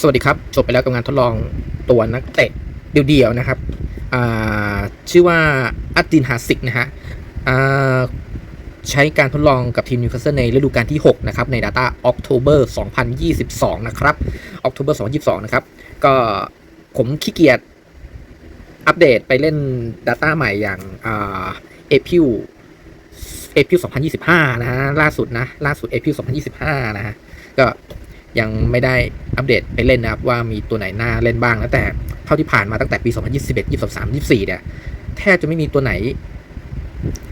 สวัสดีครับจบไปแล้วกับงานทดลองตัวนักเตะเดี่ยวๆนะครับชื่อว่าอัตตินฮาสิกนะฮะใช้การทดลองกับทีมนิวคาสเซิลในฤดูกาลที่ 6 นะครับ ใน Data October 2022 นะครับ October 2022 นะครับ ก็ผมขี้เกียจอัปเดตไปเล่น Data ใหม่อย่างเอ่า April April 2025 นะฮะล่าสุดนะ ล่าสุด April 2025 นะฮะก็ ยังไม่ได้อัปเดตไปเล่นนะครับว่ามีตัวไหนน่าเล่นบ้างแล้วแต่เท่าที่ผ่านมาตั้งแต่ปี 2021 23 24 เนี่ยแทบจะไม่มีตัวไหน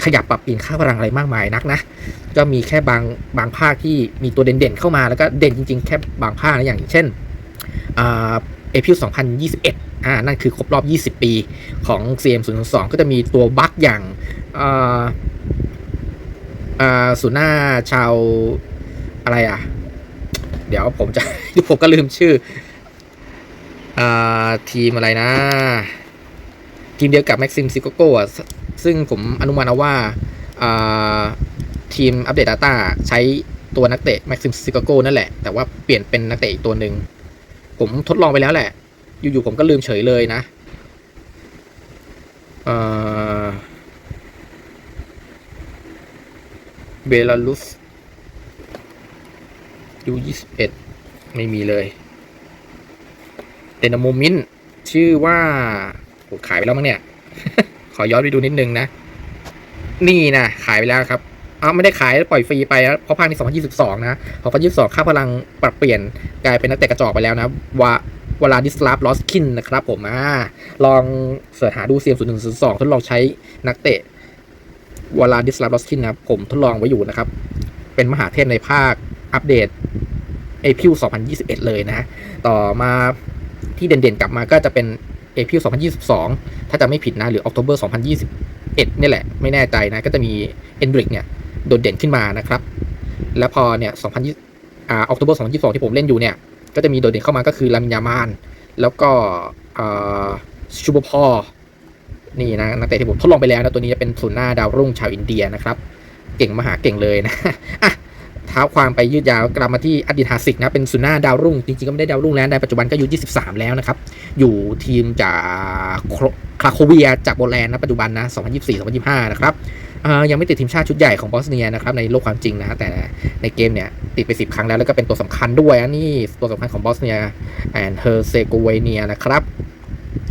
ขยับปรับเปลี่ยนค่าพลังอะไรมากมายนักนะ ก็มีแค่บางบางภาคที่มีตัวเด่นๆเข้ามาแล้วก็เด่นจริงๆ แค่บางภาคนะอย่างเช่นเอพิว2021อ่านั่นคือครบรอบ 20 ปีของ CM 0 2ก็จะมีตัวบั๊กอย่างอ่าอ่าศูนย์หน้าชาวอะไรอะ ดี๋ยวผมจะผมก็ลืมชื่ออ่าทีมอะไรนะ ทีมเดียวกับแม็กซิมซิโกโก้ซึ่งผมอนุมานว่าทีมอัปเดต Data ใช้ตัวนักเตะแม็กซิมซิโกโก้นั่นแหละ แต่ว่าเปลี่ยนเป็นนักเตะอีกตัวหนึ่ง ผมทดลองไปแล้วแหละ อยู่ๆผมก็ลืมเฉยเลยนะเอ่อเบลารุส ยูยี่สิบเอ็ดไม่มีเลยเดนโมมินชื่อว่าโหขายไปแล้วมั้งเนี่ย ขอย้อนไปดูนิดนึงนะ นี่นะขายไปแล้วครับเอ้าไม่ได้ขายปล่อยฟรีไปนะเพราะภาคนี้2022 นะ2022 ค่าพลังปรับเปลี่ยนกลายเป็นนักเตะกระจอกไปแล้วนะวาวลาดิสลาฟลอสคินนะครับผมอ่าลองเสิร์ชหาดูเซียมศูนย์หนึ่งศูนย์สองทดลองใช้นักเตะวลาดิสลาฟลอสคินนะครับผมทดลองไว้อยู่นะครับ เป็นมหาเทพในภาคอัปเดต เอพิว2021 เลยนะต่อมาที่เด่นๆกลับมาก็จะเป็นเอพิว2022 ถ้าจะไม่ผิดนะ หรือ October 2021นี่แหละ ไม่แน่ใจนะ ก็จะมีเอนดริกเนี่ยโดดเด่นขึ้นมานะครับ แล้วพอเนี่ย2020อ่า October 2022 ที่ผมเล่นอยู่เนี่ย ก็จะมีโดดเด่นเข้ามาก็คือลามิยามาน แล้วก็ชูบพอนี่นะนักเตะที่ผมทดลองไปแล้วนะตัวนี้จะเป็นศูนย์หน้าดาวรุ่งชาวอินเดียนะครับ เก่งมหาเก่งเลยนะอะ เท้าความไปยืดยาวกลับมาที่อดีตฮาสิกนะเป็นซุน่าดาวรุ่ง จริงๆ ก็ไม่ได้ดาวรุ่งแล้วในปัจจุบันก็อายุ23 แล้วนะครับ อยู่ทีมจากคลาโคเวียจากโบแลนด์นะปัจจุบันนะ2024-2025 นะครับยังไม่ติดทีมชาติชุดใหญ่ของบอสเนียนะครับในโลกความจริงนะแต่ในเกมเนี่ยติดไป 10 ครั้งแล้วแล้วก็เป็นตัวสำคัญด้วยนนี้ตัวสำคัญของบอสเนียแอนเฮอร์เซโกเวเนียนะครับ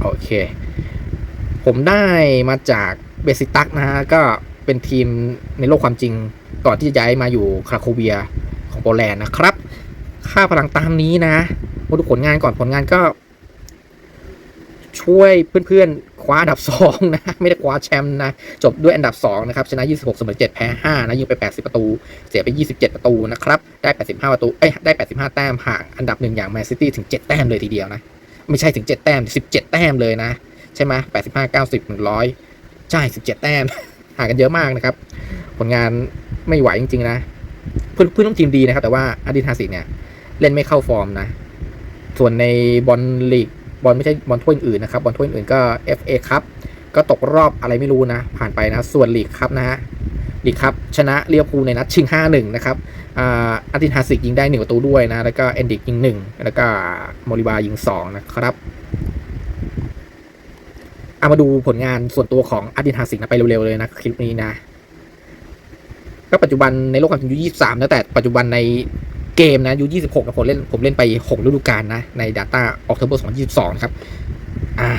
โอเค ผมได้มาจากเบสิตักนะฮะก็เป็นทีมในโลกความจริง ก่อนที่จะย้ายมาอยู่คราโคเวียของโปแลนด์นะครับ ค่าพลังตามนี้นะมาดูผลงานก่อนผลงานก็ ช่วยเพื่อนๆ คว้าอันดับ 2 นะ ไม่ได้คว้าแชมป์นะ จบด้วยอันดับ 2 นะครับ ชนะ 26เสมอ7แพ้ 5 นะ ยิงไป 80 ประตู เสียไป 27 ประตูนะครับ ได้ 85 ประตู เอ้ย ได้ 85 แต้มห่างอันดับหนึ่งอย่างแมนซิตี้ถึง 7 แต้มเลยทีเดียวนะ ไม่ใช่ถึง 7 แต้ม 17 แต้มเลยนะ ใช่ไหม85 90 100 ใช่ 17 แต้ม ห่างกันเยอะมากนะครับ ผลงานไม่ไหวจริง ๆ นะ เพื่อนเพื่อนร่วมทีมดีนะครับ แต่ว่าอาดิทาสิเนี่ยเล่นไม่เข้าฟอร์มนะ ส่วนในบอลลีกบอลไม่ใช่บอลถ้วยอื่นนะครับบอลถ้วยอื่นก็ FA ครับก็ตกรอบอะไรไม่รู้นะ ผ่านไปนะ ส่วนลีกครับนะฮะลีกครับชนะเลียวภูในนัดชิง 5-1 นะครับอาอาดิทาสิกยิงได้ 1 ประตูด้วยนะ แล้วก็เอนดิกยิง 1 แล้วก็โมริบายิง 2 นะครับเอามาดูผลงานส่วนตัวของอาดินฮาสิกนะไปเร็วๆเลยนะคลิปนี้นะ ก็ปัจจุบันในโลกความจริงอายุ23นะแต่ปัจจุบันในเกมนะอายุ26นะผมเล่นผมเล่นไป6ฤดูกาลนะ ใน Data October 2022ครับอ่า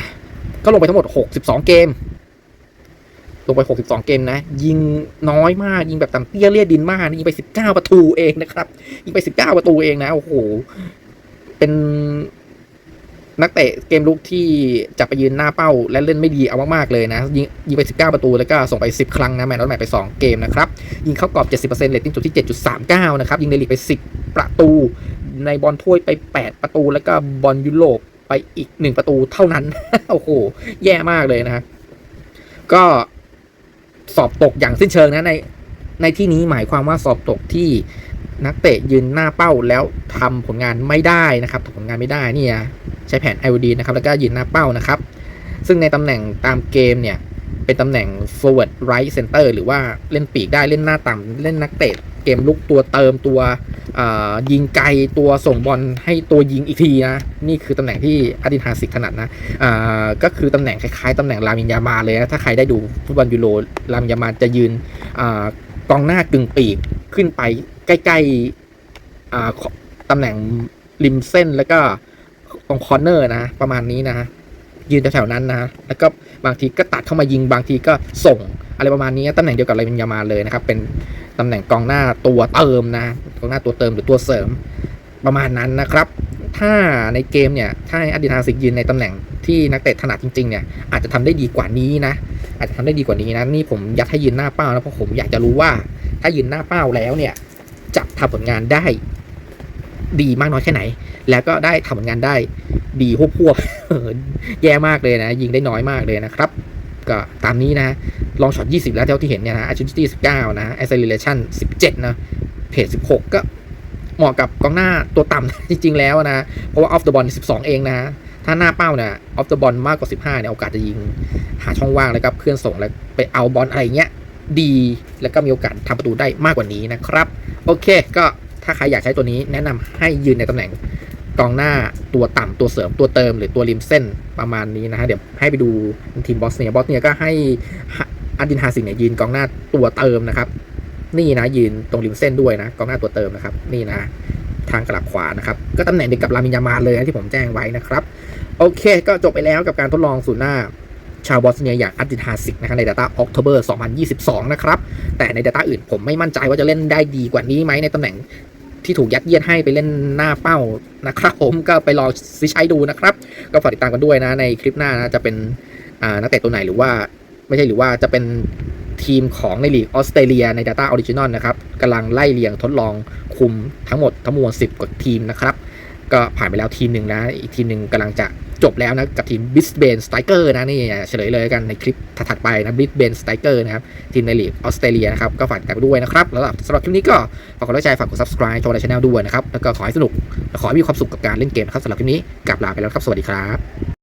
ก็ลงไปทั้งหมด62เกม ลงไป62เกมนะ ยิงน้อยมาก ยิงแบบต่ำเตี้ยเลียดินมากยิงไป19ประตูเองนะครับ ยิงไป19ประตูเองนะ โอ้โห เป็น นักเตะเกมลุกที่จะไปยืนหน้าเป้าและเล่นไม่ดีเอามากๆเลยนะ ยิงยิงไป 19 ประตูแล้วก็ส่งไป 10 ครั้งนะแมนนอตแมทไป 2 เกมนะครับ ยิงเข้ากรอบ 70%เรตติ้งจุดที่ 7.39 นะครับ ยิงในลีกไป 10 ประตู ในบอลถ้วยไป 8 ประตู แล้วก็บอลยุโรปไปอีก 1 ประตูเท่านั้น โอ้โห แย่มากเลยนะก็สอบตกอย่างสิ้นเชิงนะในในที่นี้หมายความว่าสอบตกที่ นักเตะยืนหน้าเป้าแล้วทำผลงานไม่ได้นะครับทำผลงานไม่ได้เนี่ยใช้แผน IOD นะครับแล้วก็ยืนหน้าเป้านะครับ ซึ่งในตำแหน่งตามเกมเนี่ยเป็นตำแหน่ง forward right center หรือว่าเล่นปีกได้เล่นหน้าต่ำเล่นนักเตะเกมลุกตัวเติมตัวยิงไกลตัวส่งบอลให้ตัวยิงอีกทีนะ นี่คือตำแหน่งที่อาดินฮาสิกถนัดนะก็คือตำแหน่งคล้ายๆตำแหน่งลามินยามาเลยนะ ถ้าใครได้ดูฟุตบอลยูโรลามินยามาจะยืนอกองหน้ากึ่งปีก ขึ้นไปใกล้ๆตำแหน่งริมเส้นแล้วก็ตรงคอร์เนอร์นะ ประมาณนี้นะยืนแถวๆนั้นนะ แล้วก็บางทีก็ตัดเข้ามายิง บางทีก็ส่งอะไรประมาณนี้ตำแหน่งเดียวกับอะไรเป็นยามาเลยนะครับ เป็นตำแหน่งกองหน้าตัวเติมนะกองหน้าตัวเติมหรือตัวเสริมประมาณนั้นนะครับ ถ้าในเกมเนี่ย ถ้าอดินาสิกยืนในตำแหน่งที่นักเตะถนัดจริงๆเนี่ย อาจจะทำได้ดีกว่านี้นะ อาจจะทำได้ดีกว่านี้นะ นี่ผมยัดให้ยืนหน้าเป้านะเพราะผมอยากจะรู้ว่า ถ้ายืนหน้าเป้าแล้วเนี่ย จะทำผลงานได้ ดีมากน้อยแค่ไหน แล้วก็ได้ทำผลงานได้ ดีพวกๆแย่มากเลยนะ ยิงได้น้อยมากเลยนะครับ ก็ตามนี้นะลองช็อต 20 แล้วเท่าที่เห็นเนี่ยนะ agility 19 นะ acceleration 17 นะเพจ16 ก็เหมาะกับกองหน้าตัวต่ำจริง ๆ แล้วนะ เพราะว่า off the ball 12 เองนะ ถ้าหน้าเป้าเนี่ย off the ball มากกว่า 15 เนี่ย โอกาสจะยิง หาช่องว่างแล้วก็เคลื่อนส่งแล้วไปเอาบอลอะไรเงี้ย ดี แล้วก็มีโอกาสทำประตูได้มากกว่านี้นะครับ โอเค ก็ถ้าใครอยากใช้ตัวนี้แนะนำให้ยืนในตำแหน่งกองหน้าตัวต่ำตัวเสริมตัวเติม หรือตัวริมเส้นประมาณนี้นะฮะเดี๋ยวให้ไปดูทีมบอสเนียบอสเนียก็ให้อาดินฮาสิงเนี่ยยืนกองหน้าตัวเติมนะครับ นี่นะยืนตรงริมเส้นด้วยนะกองหน้าตัวเติมนะครับ นี่นะ ทางกลับขวานะครับ ก็ตำแหน่งเดียวกับลามินยามาเลยนะที่ผมแจ้งไว้นะครับ โอเค ก็จบไปแล้วกับการทดลองศูนย์หน้า ชาวบอสเนียอย่างอาดินฮาสิกนะครับใน Data October 2022 นะครับ แต่ใน Data อื่นผมไม่มั่นใจว่าจะเล่นได้ดีกว่านี้ไหมในตำแหน่งที่ถูกยัดเยียดให้ไปเล่นหน้าเป้านะครับผมก็ไปลองซิใช้ดูนะครับ ก็ฝากติดตามกันด้วยนะในคลิปหน้านะจะเป็นนักเตะตัวไหนหรือว่าไม่ใช่หรือว่าจะเป็นทีมของในลีกออสเตรเลียใน Data Original นะครับกำลังไล่เรียงทดลองคุมทั้งหมดทั้งมวล 10 กว่าทีมนะครับ ก็ผ่านไปแล้วทีมหนึ่งนะ อีกทีมหนึ่งกำลังจะ จบแล้วนะกับทีมบิสเบนสไตเกอร์นะนี่เฉลยเลยกันในคลิปถัดไปนะบิสเบนสไตเกอร์นะครับทีมในลีกออสเตรเลียนะครับก็ฝากติดตามด้วยนะครับแล้วสำหรับคลิปนี้ก็ฝากกดไลค์ใจฝากกด subscribe ช่องในช anel ด้วยนะครับแล้วก็ขอให้สนุกและขอให้มีความสุขกับการเล่นเกมนะครับสำหรับคลิปนี้กลับลาไปแล้วครับสวัสดีครับ